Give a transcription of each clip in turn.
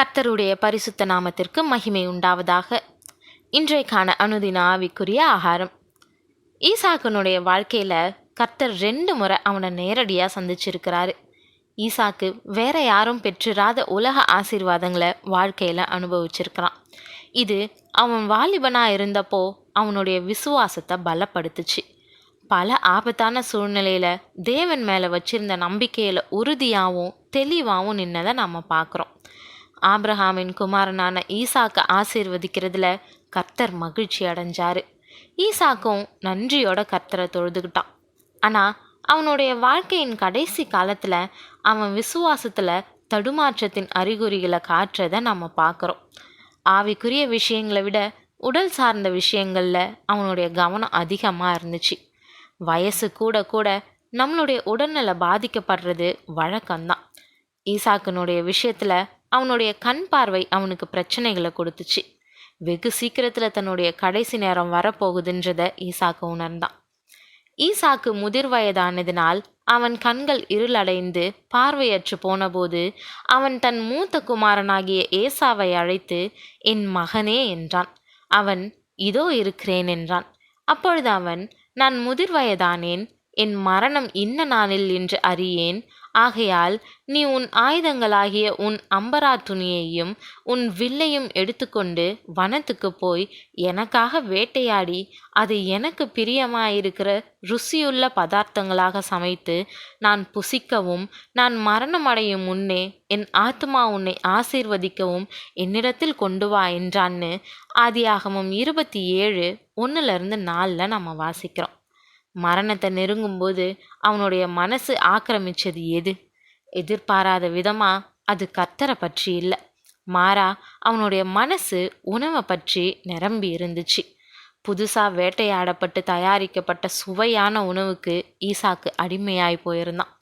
கர்த்தருடைய பரிசுத்த நாமத்திற்கு மகிமை உண்டாவதாக. இன்றைக்கான அனுதின ஆவிக்குரிய ஆகாரம். ஈசாக்கனுடைய வாழ்க்கையில் கர்த்தர் ரெண்டு முறை அவனை நேரடியாக சந்திச்சிருக்கிறாரு. ஈசாக்கு வேற யாரும் பெற்றிராத உலக ஆசீர்வாதங்களை வாழ்க்கையில் அனுபவிச்சிருக்கிறான். இது அவன் வாலிபனாக இருந்தப்போ அவனுடைய விசுவாசத்தை பலப்படுத்துச்சு. பல ஆபத்தான சூழ்நிலையில் தேவன் மேலே வச்சிருந்த நம்பிக்கையில் உறுதியாகவும் தெளிவாகவும் நின்னதை நம்ம பார்க்குறோம் ஆப்ரஹாமின் குமாரனான ஈசாக்கை ஆசீர்வதிக்கிறதுல கர்த்தர் மகிழ்ச்சி அடைஞ்சாரு. ஈசாக்கும் நன்றியோட கர்த்தரை தொழுதுகிட்டான். ஆனால் அவனுடைய வாழ்க்கையின் கடைசி காலத்தில் அவன் விசுவாசத்தில் தடுமாற்றத்தின் அறிகுறிகளை காட்டுறதை நம்ம பார்க்குறோம் ஆவிக்குரிய விஷயங்களை விட உடல் சார்ந்த விஷயங்களில் அவனுடைய கவனம் அதிகமாக இருந்துச்சு. வயசு கூட கூட நம்மளுடைய உடல்நல பாதிக்கப்படுறது வழக்கம்தான். ஈசாக்கனுடைய விஷயத்தில் அவனுடைய கண் பார்வை அவனுக்கு பிரச்சனைகளை கொடுத்துச்சு. வெகு சீக்கிரத்தில் தன்னுடைய கடைசி நேரம் வரப்போகுதுன்றதை ஈசாக்கு உணர்ந்தான். ஈசாக்கு முதிர் வயதானதினால் அவன் கண்கள் இருளடைந்து பார்வையற்று போனபோது அவன் தன் மூத்த குமாரனாகிய ஏசாவை அழைத்து என் மகனே என்றான். அவன் இதோ இருக்கிறேன் என்றான். அப்பொழுது அவன் நான் முதிர் வயதானேன் என் மரணம் இன்ன நாளில் என்று அறியேன் ஆகையால் நீ உன் ஆயுதங்களாகிய உன் அம்பரா துணியையும் உன் வில்லையும் எடுத்துக்கொண்டு வனத்துக்கு போய் எனக்காக வேட்டையாடி அது எனக்கு பிரியமாயிருக்கிற ருசியுள்ள பதார்த்தங்களாக சமைத்து நான் புசிக்கவும் நான் மரணமடையும் முன்னே என் ஆத்மா உன்னை ஆசீர்வதிக்கவும் என்னிடத்தில் கொண்டு வா என்றான்னு ஆதியாகமும் இருபத்தி ஏழு ஒன்றுலேருந்து நாலில் நம்ம வாசிக்கிறோம். மரணத்தை நெருங்கும்போது அவனுடைய மனசு ஆக்கிரமிச்சது எது? எதிர்பாராத விதமாக அது கத்தரை பற்றி இல்லை. மாறா அவனுடைய மனசு உணவை பற்றி நிரம்பி இருந்துச்சு. புதுசாக வேட்டையாடப்பட்டு தயாரிக்கப்பட்ட சுவையான உணவுக்கு ஈசாக்கு அடிமையாய் போயிருந்தான்.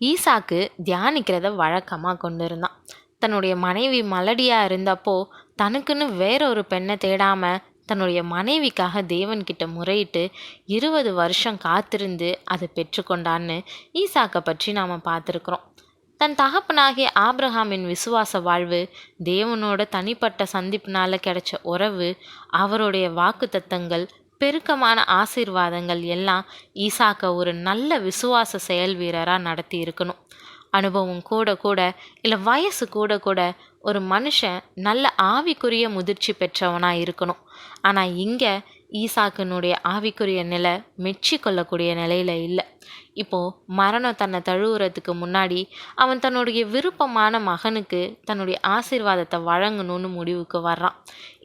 ஈசாக்கு தியானிக்கிறத வழக்கமாக கொண்டு இருந்தான் தன்னுடைய மனைவி மலடியாக இருந்தப்போ தனக்குன்னு வேறொரு பெண்ணை தேடாமல் தன்னுடைய மனைவிக்காக தேவன்கிட்ட முறையிட்டு இருபது வருஷம் காத்திருந்து அதை பெற்றுக்கொண்டான்னு ஈசாக்கை பற்றி நாம் பார்த்துருக்குறோம். தன் தகப்பனாகிய ஆப்ரஹாமின் விசுவாச வாழ்வு தேவனோட தனிப்பட்ட சந்திப்பினால் கிடைச்ச உறவு அவருடைய வாக்கு தத்தங்கள் பெருக்கமான ஆசீர்வாதங்கள் எல்லாம் ஈசாக்க ஒரு நல்ல விசுவாச செயல் வீரராக நடத்தி இருக்கணும் அனுபவம் கூட கூட இல்லை வயசு கூட கூட ஒரு மனுஷன் நல்ல ஆவிக்குரிய முதிர்ச்சி பெற்றவனாக இருக்கணும். ஆனால் இங்கே ஈசாக்கினுடைய ஆவிக்குரிய நிலை மெச்சி கொள்ளக்கூடிய நிலையில் இல்லை. இப்போது மரணம் தன்னை தழுவுறதுக்கு முன்னாடி அவன் தன்னுடைய விருப்பமான மகனுக்கு தன்னுடைய ஆசீர்வாதத்தை வழங்கணும்னு முடிவுக்கு வர்றான்.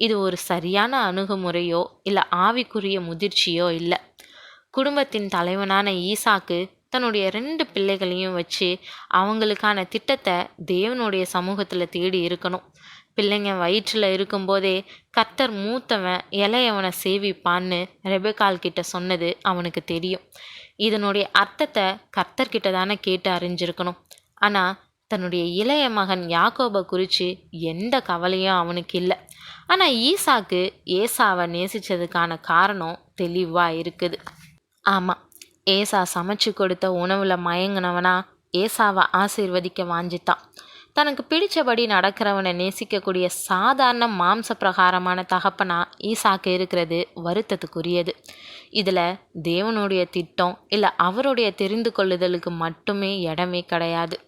இது ஒரு சரியான அணுகுமுறையோ இல்லை ஆவிக்குரிய முதிர்ச்சியோ இல்லை. குடும்பத்தின் தலைவனான ஈசாக்கு தன்னுடைய ரெண்டு பிள்ளைகளையும் வச்சு அவங்களுக்கான திட்டத்தை தேவனுடைய சமூகத்தில் தேடி இருக்கணும். பிள்ளைங்க வயிற்றில் இருக்கும்போதே கர்த்தர் மூத்தவன் இளையவனை சேவிப்பான்னு ரெபேக்கால் கிட்ட சொன்னது அவனுக்கு தெரியும். இதனுடைய அர்த்தத்தை கர்த்தர்கிட்ட தானே கேட்டு அறிஞ்சிருக்கணும். ஆனால் தன்னுடைய இளைய மகன் யாக்கோபை குறித்து எந்த கவலையும் அவனுக்கு இல்லை. ஆனால் ஈசாக்கு ஏசாவை நேசித்ததுக்கான காரணம் தெளிவாக இருக்குது. ஆமாம் ஏசா சமைச்சு கொடுத்த உணவில் மயங்கினவனா ஏசாவை ஆசீர்வதிக்க வாஞ்சித்தான். தனக்கு பிடிச்சபடி நடக்கிறவனை நேசிக்கக்கூடிய சாதாரண மாம்ச பிரகாரமான தகப்பனா ஈசாக்கு இருக்கிறது வருத்தத்துக்குரியது. இதில் தேவனுடைய திட்டம் இல்லை அவருடைய தெரிந்து கொள்ளுதலுக்கு மட்டுமே இடமே கிடையாது.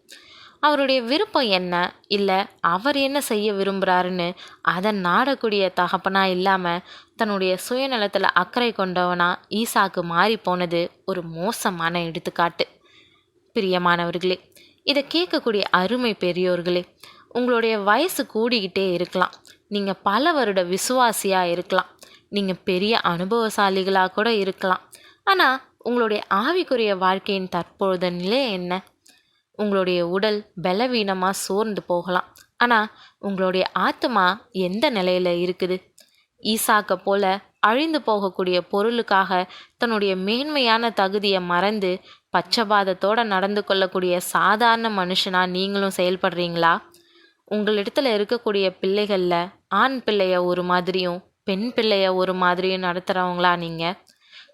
அவருடைய விருப்பம் என்ன? இல்லை அவர் என்ன செய்ய விரும்புகிறாருன்னு அதை நாடக்கூடிய தகப்பனா இல்லாமல் தன்னுடைய சுயநலத்தில் அக்கறை கொண்டவனா ஈசாக்கு மாறி போனது ஒரு மோசமான எடுத்துக்காட்டு. பிரியமானவர்களே இதை கேட்கக்கூடிய அருமை பெரியோர்களே உங்களுடைய வயசு கூடிக்கிட்டே இருக்கலாம். நீங்கள் பல வருட விசுவாசியாக இருக்கலாம். நீங்கள் பெரிய அனுபவசாலிகளாக கூட இருக்கலாம். ஆனால் உங்களுடைய ஆவிக்குரிய வாழ்க்கையின் தற்பொழுத நிலை என்ன? உங்களுடைய உடல் பலவீனமாக சோர்ந்து போகலாம். ஆனால் உங்களுடைய ஆத்மா எந்த நிலையில் இருக்குது? ஈசாக்க போல அழிந்து போகக்கூடிய பொருளுக்காக தன்னுடைய மேன்மையான தகுதியை மறந்து பச்சபாதத்தோடு நடந்து கொள்ளக்கூடிய சாதாரண மனுஷனா நீங்களும் செயல்படுறீங்களா? உங்களிடத்துல இருக்கக்கூடிய பிள்ளைகளில் ஆண் பிள்ளைய ஒரு மாதிரியும் பெண் பிள்ளைய ஒரு மாதிரியும் நடத்துகிறவங்களா நீங்கள்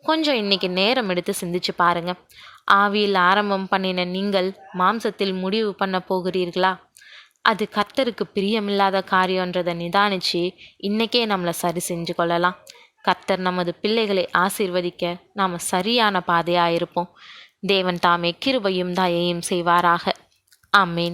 கொஞ்சம் இன்னைக்கு நேரம் எடுத்து சிந்திச்சு பாருங்கள் ஆவியில் ஆரம்பம் பண்ணின நீங்கள் மாம்சத்தில் முடிவு பண்ண போகிறீர்களா? அது கர்த்தருக்கு பிரியமில்லாத காரியன்றதை நிதானிச்சு இன்னைக்கே நம்மளை சரி செஞ்சு கொள்ளலாம். கர்த்தர் நமது பிள்ளைகளை ஆசீர்வதிக்க நாம் சரியான பாதையாக இருப்போம். தேவன் தாமே கிருபையும் தயையும் செய்வாராக. ஆமீன்.